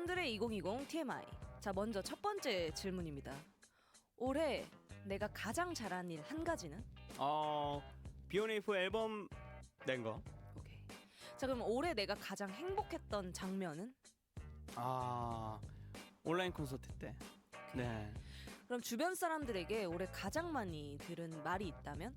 산들의 2020 TMI. 자, 먼저 첫 번째 질문입니다. 올해 내가 가장 잘한 일 한 가지는? 어 비오네이프 앨범 낸 거. 오케이. 자, 그럼 올해 내가 가장 행복했던 장면은? 아 온라인 콘서트 때. 네. 그럼 주변 사람들에게 올해 가장 많이 들은 말이 있다면?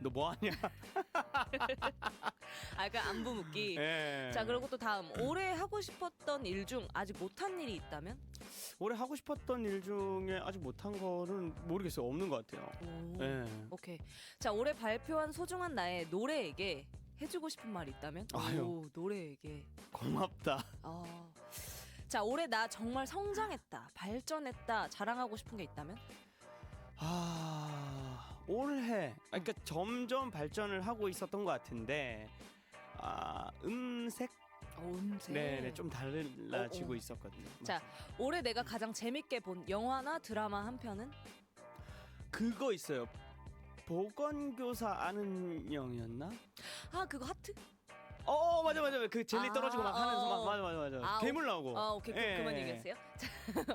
너 뭐 하냐? 아, 그 안부 묻기. 예. 자, 그리고 또 다음. 올해 하고 싶었던 일 중 아직 못한 일이 있다면? 올해 하고 싶었던 일 중에 아직 못한 거는 모르겠어요. 없는 것 같아요. 오. 예. 오케이. 자, 올해 발표한 소중한 나의 노래에게 해주고 싶은 말이 있다면? 아유. 오, 노래에게. 고맙다. 아. 자, 올해 나 정말 성장했다, 발전했다, 자랑하고 싶은 게 있다면? 아 올해 아, 그러니까 점점 발전을 하고 있었던 것 같은데 아 음색 어, 음색. 네네 좀 달라지고 어, 어. 있었거든요. 자, 올해 내가 가장 재밌게 본 영화나 드라마 한 편은? 그거 있어요. 보건교사 아는 영이었나? 아, 그거 하트? 어 맞아 맞아 그 젤리 아, 떨어지고 막 하면서 어. 막 맞아 맞아 맞아 아, 괴물 나오고 아, 오케이. 그, 예, 그만 예. 얘기했어요. 자,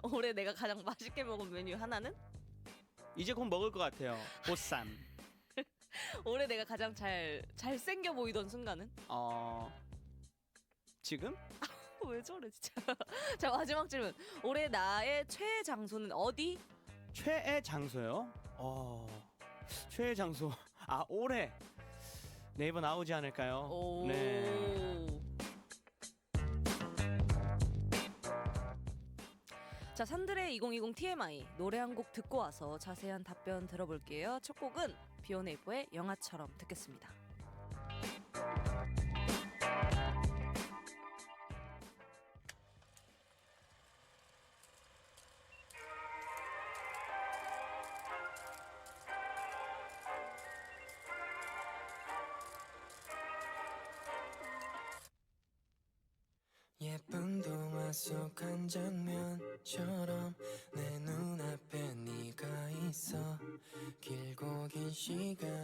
올해 내가 가장 맛있게 먹은 메뉴 하나는? 이제 곧 먹을 것 같아요 보쌈 올해 내가 가장 잘 잘생겨 보이던 순간은? 어 지금 왜 저래 진짜. 자, 마지막 질문. 올해 나의 최애 장소는 어디? 최애 장소요 어 최애 장소 아 올해 네이버 나오지 않을까요 오. 네 자, 산들의 2020 TMI 노래 한 곡 듣고 와서 자세한 답변 들어볼게요. 첫 곡은 비오네이프의 영화처럼 듣겠습니다. 예쁜 동화 속 한 장면 처럼 내 눈앞에 네가 있어. 길고 긴 시간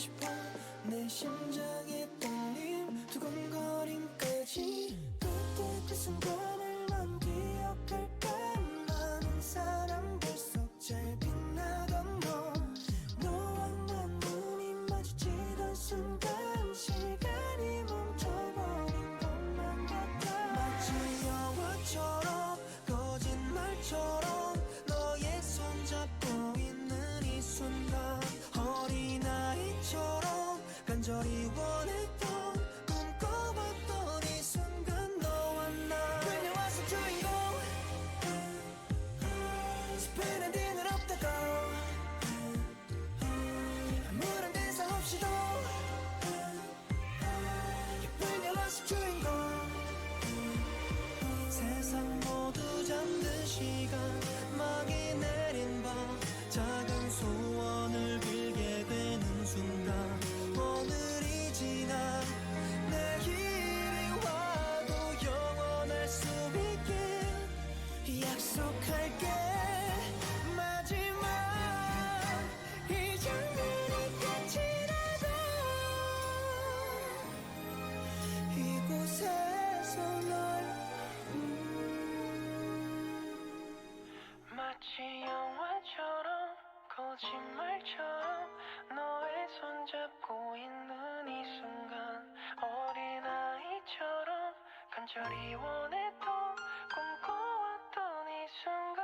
싶어. 내 심장 간절히 원했던 꿈꿔왔던 이 순간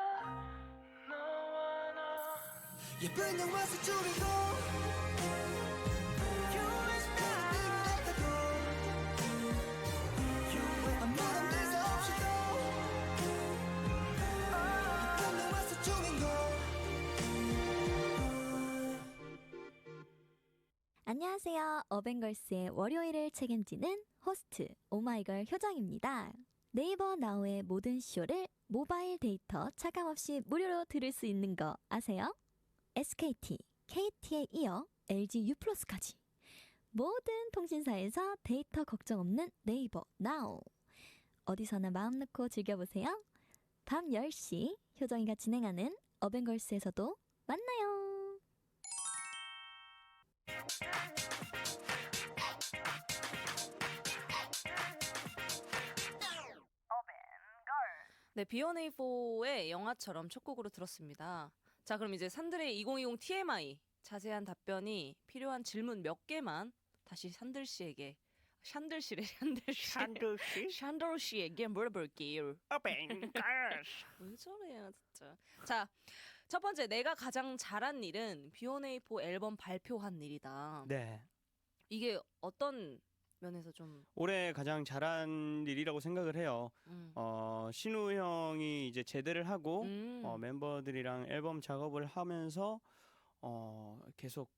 너와 나 예쁜 영화 속 주인공 안녕하세요. 어벤걸스의 월요일을 책임지는 호스트 오마이걸 효정입니다. 네이버 나우의 모든 쇼를 모바일 데이터 차감 없이 무료로 들을 수 있는 거 아세요? SKT, KT에 이어 LG U+까지 모든 통신사에서 데이터 걱정 없는 네이버 나우 어디서나 마음 놓고 즐겨보세요. 밤 10시 효정이가 진행하는 어벤걸스에서도 만나요. 네, B1A4의 영화처럼 첫 곡으로 들었습니다. 자, 그럼 이제 산들의 2020 TMI 자세한 답변이 필요한 질문 몇 개만 다시 산들 씨에게 샨들 씨래 샨들 씨 샨들 씨 샨들 씨에게 물어볼게요. 어벤가스 왜 저래요, 진짜. 자, 첫 번째 내가 가장 잘한 일은 B1A4 앨범 발표한 일이다. 네 이게 어떤 면에서 좀 올해 가장 잘한 일이라고 생각을 해요. 음. 어 신우 형이 이제 제대를 하고 음. 어, 멤버들이랑 앨범 작업을 하면서 어, 계속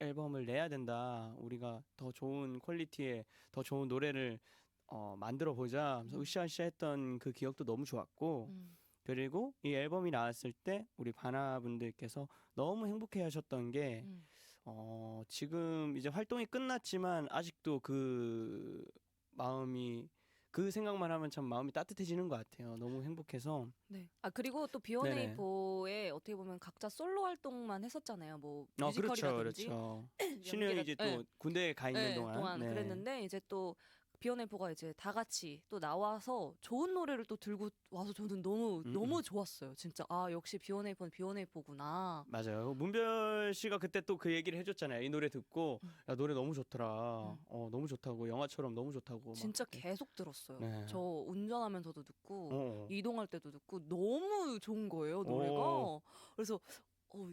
앨범을 내야 된다. 우리가 더 좋은 퀄리티의 더 좋은 노래를 어, 만들어 보자. 하면서 음. 으쌰으쌰 했던 그 기억도 너무 좋았고 음. 그리고 이 앨범이 나왔을 때 우리 바나 분들께서 너무 행복해 하셨던 게 음. 어, 지금 이제 활동이 끝났지만 아직도 그 마음이 그 생각만 하면 참 마음이 따뜻해지는 것 같아요. 너무 행복해서 네. 아 그리고 또. B1A4에 어떻게 보면 각자 솔로 활동만 했었잖아요. 뭐어 그렇죠, 뮤지컬이라든지 그렇죠. 신우 형이 이제 또 네. 군대에 가 있는 네, 동안, 네. 그랬는데 이제 또 B1A4가 이제 다 같이 또 나와서 좋은 노래를 또 들고 와서 저는 너무 음, 너무 음. 좋았어요. 진짜 아 역시 B1A4는 B1A4구나. 맞아요. 문별 씨가 그때 또 그 얘기를 해줬잖아요. 이 노래 듣고 음. 야 노래 너무 좋더라. 음. 어 너무 좋다고 영화처럼 너무 좋다고. 막 진짜. 계속 들었어요. 네. 저 운전하면서도 듣고 어. 이동할 때도 듣고 너무 좋은 거예요 노래가. 오. 그래서 어,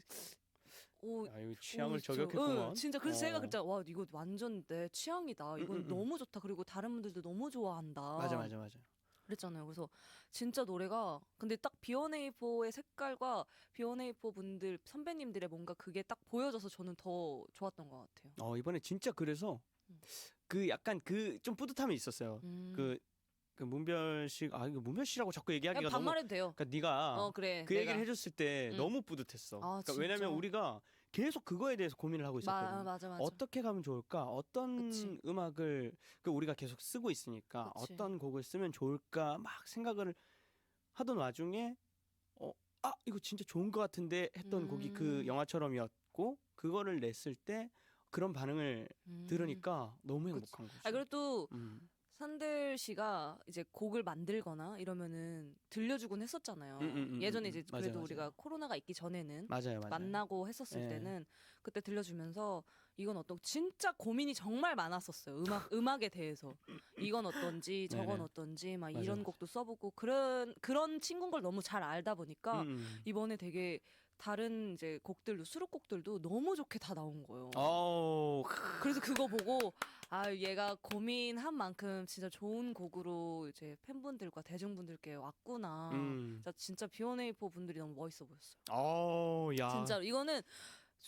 어 야, 이거 취향을 오, 진짜, 저격했구만. 응, 진짜 그래서 제가 어. 그랬잖아. 와 이거 완전 내 취향이다. 이건. 너무 좋다. 그리고 다른 분들도 너무 좋아한다. 맞아 맞아 맞아. 그랬잖아요. 그래서 진짜 노래가 근데 딱 B1A4의 색깔과 B1A4 분들 선배님들의 뭔가 그게 딱 보여져서 저는 더 좋았던 것 같아요. 어 이번에 진짜 그래서 음. 그 약간 그 좀 뿌듯함이 있었어요. 음. 그, 그 문별 씨아 이거 문별 씨라고 자꾸 얘기하기가 그냥 반말해도 돼요. 그러니까 네가 어 그래. 그. 얘기를 해줬을 때 음. 너무 뿌듯했어. 아, 그러니까 왜냐면? 우리가 계속 그거에 대해서 고민을 하고 있었거든. 마, 맞아 맞아. 어떻게 가면 좋을까? 어떤 그치. 음악을 그 우리가 계속 쓰고 있으니까 그치. 어떤 곡을 쓰면 좋을까 막 생각을 하던 와중에 어, 아 이거 진짜 좋은 것 같은데 했던 곡이 그 음. 영화처럼이었고 그거를 냈을 때 그런 반응을 음. 들으니까 너무 그치. 행복한 거지. 아 그리고 또 음. 산들 씨가 이제 곡을 만들거나 이러면은 들려주곤 했었잖아요. 음, 음, 음, 예전에 음, 이제 음. 맞아요, 그래도 맞아요. 우리가 코로나가 있기 전에는 맞아요, 맞아요. 만나고 했었을 예. 때는 그때 들려주면서 이건 어떤 진짜 고민이 정말 많았었어요. 음악 음악에 대해서 이건 어떤지 저건 네네. 어떤지 막 맞아, 이런 맞아. 곡도 써보고 그런 그런 친구인 걸 너무 잘 알다 보니까 음, 음. 이번에 되게 다른 이제 곡들도 수록곡들도 너무 좋게 다 나온 거예요. 어우, 그래서 그거 보고 아 얘가 고민한 만큼 진짜 좋은 곡으로 이제 팬분들과 대중분들께 왔구나. 음. 진짜 진짜 B1A4 분들이 너무 멋있어 보였어요. 어우, 야. 진짜로 이거는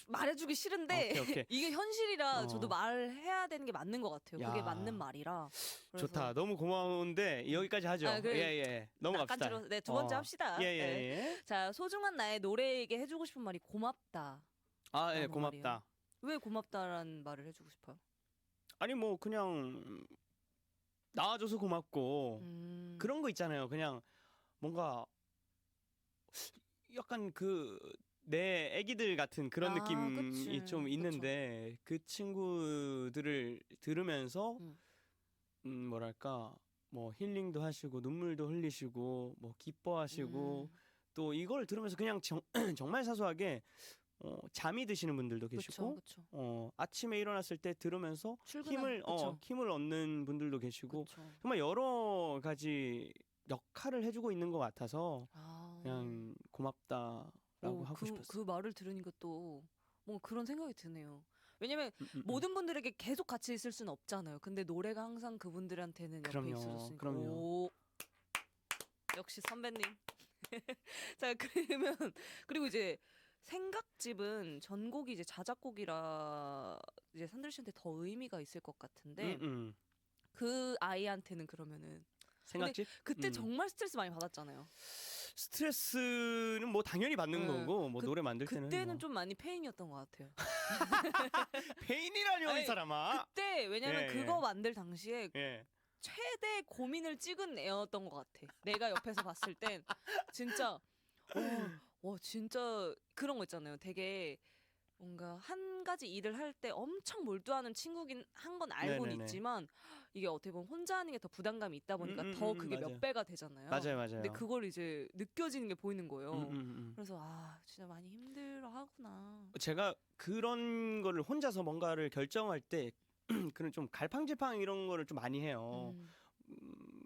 말해주기 싫은데 오케이, 오케이. 이게 현실이라 어. 저도 말해야 되는 게 맞는 것 같아요. 그게 야. 맞는 말이라. 그래서 좋다. 너무 고마운데 여기까지 하죠. 아, 그래. 예, 예. 넘어갑시다. 네, 두 번째 어. 합시다. 예, 예, 네. 예. 자, 소중한 나의 노래에게 해주고 싶은 말이 고맙다. 아, 예, 고맙다. 말이에요. 왜 고맙다라는 말을 해주고 싶어요? 아니 뭐 그냥 나와줘서 고맙고 음. 그런 거 있잖아요. 그냥 뭔가 약간 그 내 애기들 같은 그런 아, 느낌이 그치. 좀. 있는데 그 친구들을 들으면서 음. 음 뭐랄까 뭐 힐링도 하시고 눈물도 흘리시고 뭐 기뻐하시고 음. 또 이걸 들으면서 그냥 정, 정말 사소하게 어, 잠이 드시는 분들도 그쵸, 계시고 그쵸. 어, 아침에 일어났을 때 들으면서 출근할- 힘을 어, 그쵸. 힘을 얻는 분들도 계시고 그쵸. 정말 여러 가지 역할을 해주고 있는 것 같아서 아. 그냥 고맙다라고 오, 하고 그, 싶었어요. 그 말을 들으니까 또 뭔가 그런 생각이 드네요. 왜냐면 음, 음, 음. 모든 분들에게 계속 같이 있을 수는 없잖아요. 근데 노래가 항상 그분들한테는 옆에 그럼요, 있어줬으니까. 그럼요. 오, 역시 선배님. 자 그러면 그리고 이제 생각집은 전곡이 이제 자작곡이라 이제 산들 씨한테 더 의미가 있을 것 같은데 음, 음. 그 아이한테는 그러면은 생각집 그때 음. 정말 스트레스 많이 받았잖아요. 스트레스는 뭐 당연히 받는 네. 거고 뭐 그- 노래 만들 때는 그때는 뭐. 좀 많이 페인이었던 것 같아요. 페인이라뇨 아니, 이 사람아. 그때 왜냐면 예, 그거 예. 만들 당시에 예. 최대 고민을 찍은 애였던 것 같아. 내가 옆에서 봤을 땐 진짜 와, 와 진짜 그런 거 있잖아요. 되게 뭔가 한 가지 일을 할 때 엄청 몰두하는 친구긴 한 건 알고는 네네네. 있지만 이게 어떻게 보면 혼자 하는 게 더 부담감이 있다 보니까 음, 음, 더 음, 그게 맞아요. 몇 배가 되잖아요. 맞아요, 맞아요. 근데 그걸 이제 느껴지는 게 보이는 거예요. 음, 음, 음. 그래서 아 진짜 많이 힘들어 하구나. 제가 그런 거를 혼자서 뭔가를 결정할 때 그런 좀 갈팡질팡 이런 거를 좀 많이 해요. 음, 음,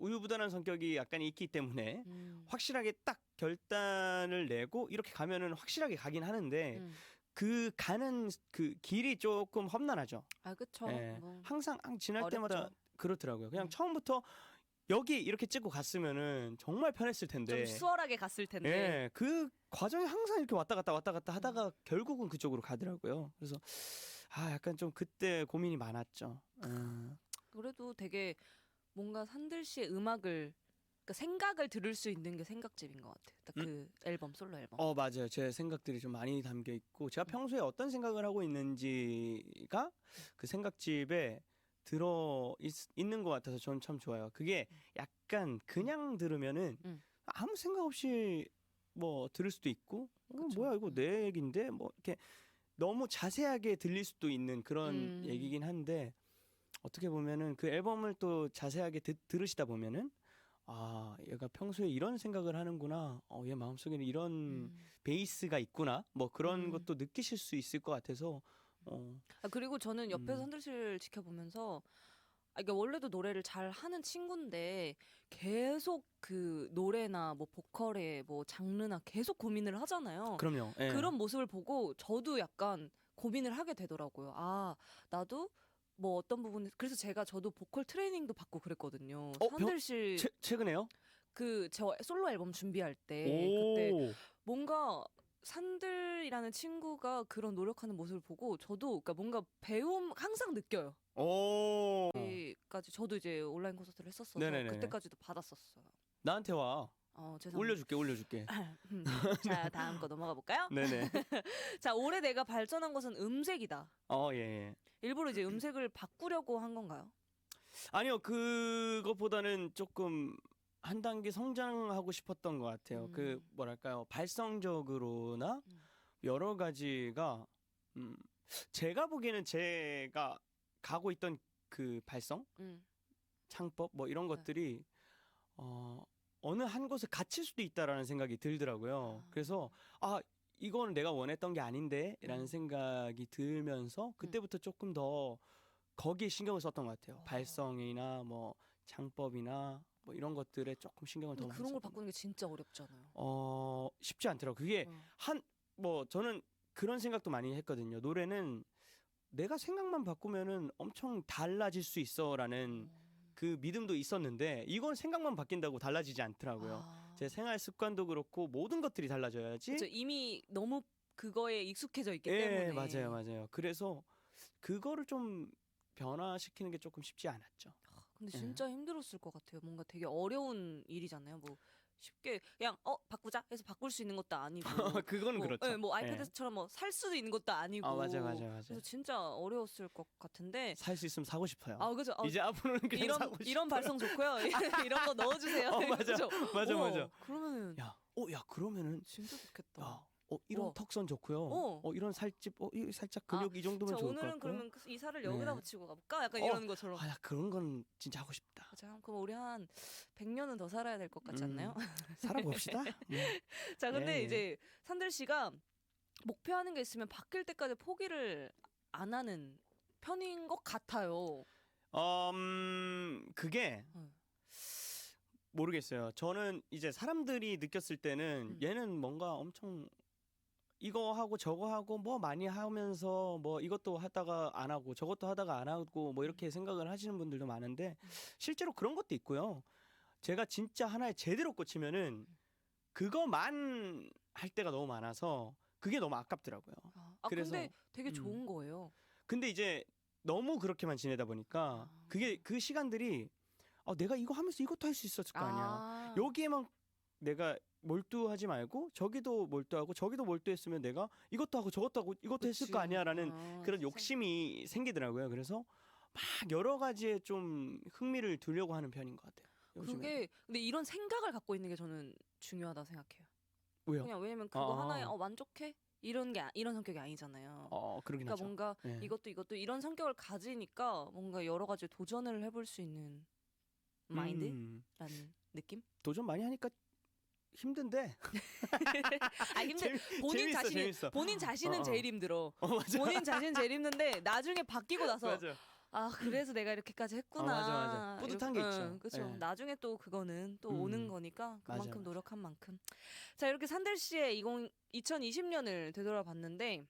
우유부단한 성격이 약간 있기 때문에 음, 확실하게 딱 결단을 내고 이렇게 가면은 확실하게 가긴 하는데 음. 그 가는 그 길이 조금 험난하죠. 아 그쵸. 예. 뭐. 항상 항- 지날 어렵죠. 때마다 그렇더라고요. 그냥 음. 처음부터 여기 이렇게 찍고 갔으면은 정말 편했을 텐데. 좀 수월하게 갔을 텐데. 예, 그 과정이 항상 이렇게 왔다 갔다 왔다 갔다 하다가 결국은 그쪽으로 가더라고요. 그래서 아 약간 좀 그때 고민이 많았죠. 음. 그래도 되게 뭔가 산들 씨의 음악을 그러니까 생각을 들을 수 있는 게 생각집인 것 같아요. 딱그 앨범 솔로 앨범. 어 맞아요. 제 생각들이 좀 많이 담겨 있고 제가 음. 평소에 어떤 생각을 하고 있는지가 그 생각집에 들어 있, 있는 것 같아서 저는 참 좋아요. 그게 약간 그냥 들으면은 음. 아무 생각 없이 뭐 들을 수도 있고 어, 그쵸. 뭐야 이거 음. 내 얘긴데 뭐 이렇게 너무 자세하게 들릴 수도 있는 그런 음. 얘기긴 한데 어떻게 보면은 그 앨범을 또 자세하게 듣, 들으시다 보면은 아 얘가 평소에 이런 생각을 하는구나 어, 얘 마음속에는 이런 음. 베이스가 있구나 뭐 그런 음. 것도 느끼실 수 있을 것 같아서 어, 아, 그리고 저는 옆에서 음. 산들 씨를 지켜보면서 아, 이게 원래도 노래를 잘 하는 친구인데 계속 그 노래나 뭐 보컬의 뭐 장르나 계속 고민을 하잖아요. 그럼요 예. 그런 모습을 보고 저도 약간 고민을 하게 되더라고요. 아, 나도 뭐 어떤 부분에 그래서 제가 저도 보컬 트레이닝도 받고 그랬거든요. 어, 병- 산들 씨 최, 최근에요 그 저 솔로 앨범 준비할 때 그때 오 뭔가 산들이라는 친구가 그런 노력하는 모습을 보고 저도 그러니까 뭔가 배움 항상 느껴요. 오. 그때까지 저도 이제 온라인 콘서트를 했었어서 네네네네. 그때까지도 받았었어요. 나한테 와 어, 죄송합니다. 올려줄게 올려줄게 음. 자, 다음 거 넘어가 볼까요? 네네 자, 올해 내가 발전한 것은 음색이다. 어 예 예. 일부러 이제 음색을 바꾸려고 한 건가요? 아니요 그것보다는 조금 한 단계 성장하고 싶었던 것 같아요. 그 음. 뭐랄까요 발성적으로나 음. 여러 가지가 음, 제가 보기에는 제가 가고 있던 그 발성 음. 창법 뭐 이런 네. 것들이 어, 어느 한 곳에 갇힐 수도 있다라는 생각이 들더라고요. 아. 그래서 아 이거는 내가 원했던 게 아닌데라는 음. 생각이 들면서 그때부터 조금 더 거기에 신경을 썼던 것 같아요. 어. 발성이나 뭐 창법이나 뭐 이런 것들에 조금 신경을 더 그런 걸 바꾸는 게 진짜 어렵잖아요. 어 쉽지 않더라고. 그게 어. 한뭐 저는 그런 생각도 많이 했거든요. 노래는 내가 생각만 바꾸면은 엄청 달라질 수 있어라는 그 믿음도 있었는데 이건 생각만 바뀐다고 달라지지 않더라고요. 아. 제 생활 습관도 그렇고 모든 것들이 달라져야지. 그쵸, 이미 너무 그거에 익숙해져 있기 예, 때문에. 맞아요, 맞아요. 그래서 그거를 좀 변화시키는 게 조금 쉽지 않았죠. 근데 예. 진짜 힘들었을 것 같아요. 뭔가 되게 어려운 일이잖아요. 뭐 쉽게 그냥 어 바꾸자 해서 바꿀 수 있는 것도 아니고. 그거는 뭐, 그렇죠. 예, 뭐 예. 아이패드처럼 뭐 살 수도 있는 것도 아니고. 아 맞아, 맞아, 맞아. 그래서 진짜 어려웠을 것 같은데. 살 수 있으면 사고 싶어요. 아 그죠. 어, 이제 앞으로는 그냥 이런 사고 싶어요. 이런 발성 좋고요. 이런 거 넣어주세요. 어, 맞아. 그죠? 맞아, 우와, 맞아. 그러면은 야, 어, 야 그러면은 진짜 좋겠다. 야, 어 이런 어. 턱선 좋고요. 어. 어. 이런 살집, 어 이 살짝 아, 근육 이 정도면 자 좋을 것 오늘은 같고요. 그러면 이 살을 여기다 네. 붙이고 가볼까? 약간 어, 이런 것처럼. 아, 나 그런 건 진짜 하고 싶다. 자, 그럼 우리 한 100년은 더 살아야 될 것 같지 음. 않나요? 살아봅시다. 음. 자, 근데 예, 예. 이제 산들 씨가 목표하는 게 있으면 바뀔 때까지 포기를 안 하는 편인 것 같아요. 음, 그게 음. 모르겠어요. 저는 이제 사람들이 느꼈을 때는 음. 얘는 뭔가 엄청 이거 하고 저거 하고 뭐 많이 하면서 뭐 이것도 하다가 안 하고 저것도 하다가 안 하고 뭐 이렇게 생각을 하시는 분들도 많은데 음. 실제로 그런 것도 있고요. 제가 진짜 하나에 제대로 꽂히면은 그거만 할 때가 너무 많아서 그게 너무 아깝더라고요. 아, 아, 그래서, 근데 되게 음. 좋은 거예요. 근데 이제 너무 그렇게만 지내다 보니까 아. 그게 그 시간들이 어, 내가 이거 하면서 이것도 할 수 있었을 거 아니야. 아. 여기에만 내가 몰두하지 말고 저기도 몰두하고 저기도 몰두했으면 내가 이것도 하고 저것도 하고 이것도 했을 그치. 거 아니야라는 아, 그런 생- 욕심이 생기더라고요. 그래서 막 여러 가지에 좀 흥미를 두려고 하는 편인 것 같아요. 요즘에. 그게 근데 이런 생각을 갖고 있는 게 저는 중요하다 생각해요. 왜요? 그냥 왜냐면 그거 아. 하나에 어, 만족해 이런 게 아- 이런 성격이 아니잖아요. 어 그러긴 그러니까 하죠. 뭔가 네. 이것도 이것도 이런 성격을 가지니까 뭔가 여러 가지 도전을 해볼 수 있는 마인드라는 음, 느낌? 도전 많이 하니까 힘든데 아 힘들 재미- 본인 재밌어, 자신이 재밌어. 본인 자신은 어, 어. 제일 힘들어. 어 맞아 본인 자신 제일 힘든데 나중에 바뀌고 나서 맞아 아 그래서 내가 이렇게까지 했구나. 어, 맞아, 맞아. 뿌듯한 게 있죠. 그렇죠. 예. 나중에 또 그거는 또 음. 오는 거니까 그만큼 맞아, 맞아. 노력한 만큼. 자 이렇게 산들 씨의 20 2020년을 되돌아봤는데